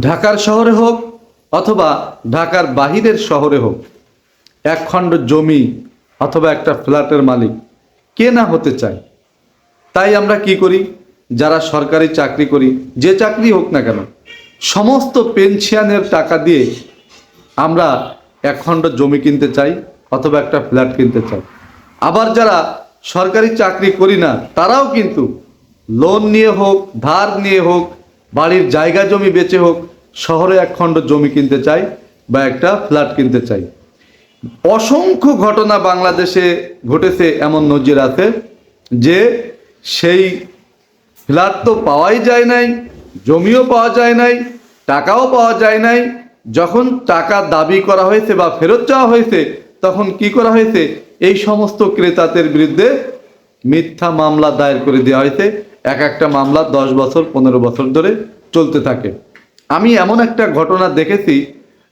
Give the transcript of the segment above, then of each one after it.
ঢাকার শহরে হোক অথবা ঢাকার বাহিরের শহরে হোক এক খণ্ড জমি অথবা একটা ফ্ল্যাটের মালিক কে না হতে চায়? তাই আমরা কি করি? যারা সরকারি চাকরি করি, যে চাকরি হোক না কেন, সমস্ত পেনশনের টাকা দিয়ে আমরা এক খণ্ড জমি কিনতে চাই অথবা একটা ফ্ল্যাট কিনতে চাই। আবার যারা সরকারি চাকরি করি না, তারাও কিন্তু লোন নিয়ে হোক, ধার নিয়ে হোক বাড়ির জায়গা জমি বেচে হোক, শহরে এক খণ্ড জমি কিনতে চাই বা একটা ফ্ল্যাট কিনতে চাই। অসংখ্য ঘটনা বাংলাদেশে ঘটেছে এমন নজির আছে যে সেই ফ্ল্যাট তো পাওয়াই যায় নাই, জমিও পাওয়া যায় নাই, টাকাও পাওয়া যায় নাই। যখন টাকা দাবি করা হয়েছে বা ফেরত চাওয়া হয়েছে, তখন কি করা হয়েছে? এই সমস্ত ক্রেতাদের বিরুদ্ধে মিথ্যা মামলা দায়ের করে দেওয়া হয়েছে। এক একটা মামলা দশ বছর, পনেরো বছর ধরে চলতে থাকে। আমি এমন একটা ঘটনা দেখেছি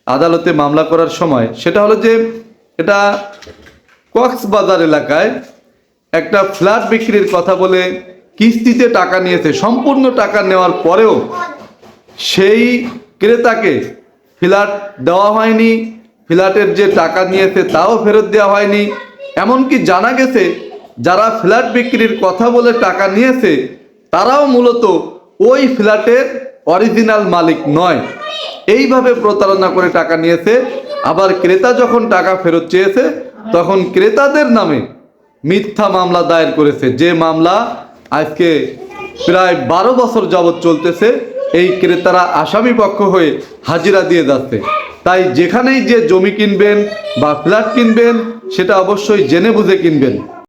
আদালতে মামলা করার সময়। সেটা হলো যে এটা কক্সবাজার এলাকায় একটা ফ্ল্যাট বিক্রির কথা বলে কিস্তিতে টাকা নিয়েছে, সম্পূর্ণ টাকা নেওয়ার পরেও সেই ক্রেতাকে ফ্ল্যাট দেওয়া হয়নি, ফ্ল্যাটের যে টাকা নিয়েছে তাও ফেরত দেওয়া হয়নি। এমনকি জানা গেছে, যারা ফ্ল্যাট বিক্রির কথা বলে টাকা নিয়েছে তারাও মূলত ওই ফ্ল্যাটের অরিজিনাল মালিক নয়। এইভাবে প্রতারণা করে টাকা নিয়েছে। আবার ক্রেতা যখন টাকা ফেরত চেয়েছে, তখন ক্রেতাদের নামে মিথ্যা মামলা দায়ের করেছে। যে মামলা আজকে প্রায় বারো বছর যাবৎ চলতেছে, এই ক্রেতারা আসামি পক্ষ হয়ে হাজিরা দিয়ে যাচ্ছে। তাই যেখানেই যে জমি কিনবেন বা ফ্ল্যাট কিনবেন, সেটা অবশ্যই জেনে বুঝে কিনবেন।